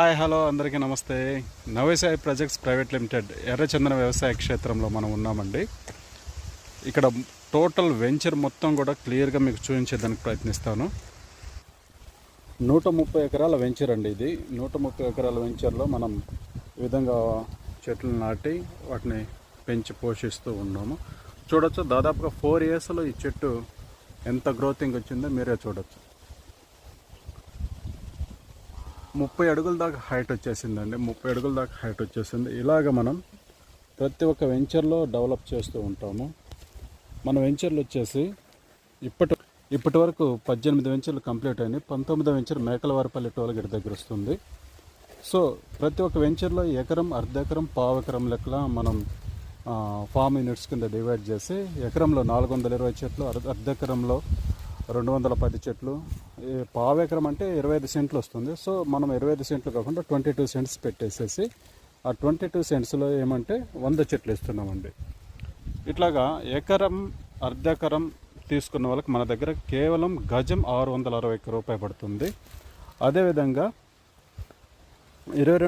Hi hello అందరికీ నమస్తే. Navasai projects private limited ఎర్రచందన వ్యవసాయ క్షేత్రంలో మనం ఉన్నామండి. ఇక్కడ టోటల్ వెంచర్ మొత్తం కూడా క్లియర్గా మీకు చూపించేదానికి ప్రయత్నిస్తాను. నూట ముప్పై ఎకరాల వెంచర్ అండి ఇది. నూట ముప్పై ఎకరాల వెంచర్లో మనం ఈ విధంగా చెట్లు నాటి వాటిని పెంచి పోషిస్తూ ఉన్నాము. చూడొచ్చు దాదాపుగా ఫోర్ ఇయర్స్లో ఈ చెట్టు ఎంత గ్రోతింగ్ వచ్చిందో మీరే చూడొచ్చు. ముప్పై అడుగుల దాకా హైట్ వచ్చేసిందండి. ముప్పై అడుగుల దాకా హైట్ వచ్చేసింది. ఇలాగ మనం ప్రతి ఒక్క వెంచర్లో డెవలప్ చేస్తూ ఉంటాము. మన వెంచర్లు వచ్చేసి ఇప్పటి ఇప్పటి వరకు పద్దెనిమిది వెంచర్లు కంప్లీట్ అయినాయి. పంతొమ్మిదో వెంచర్ మేకలవారిపల్లి టోల్గేట్ దగ్గర వస్తుంది. సో ప్రతి ఒక్క వెంచర్లో ఎకరం అర్ధ ఎకరం పావు ఎకరం లెక్కల మనం ఫామ్ యూనిట్స్ కింద డివైడ్ చేసి ఎకరంలో నాలుగు వందల ఇరవై చెట్లు అర్ధ అర్ధెకరంలో రెండు వందల పది చెట్లు పావు ఎకరం అంటే ఇరవై ఐదు సెంట్లు వస్తుంది. సో మనం ఇరవై ఐదు సెంట్లు కాకుండా ట్వంటీ టూ సెంట్స్ పెట్టేసేసి ఆ ట్వంటీ టూ సెంట్స్లో ఏమంటే వంద చెట్లు ఇస్తున్నామండి. ఇట్లాగా ఎకరం అర్ధెకరం తీసుకున్న వాళ్ళకి మన దగ్గర కేవలం గజం ఆరు వందల అరవై ఒక్క రూపాయి పడుతుంది. అదేవిధంగా ఇరవై రెండు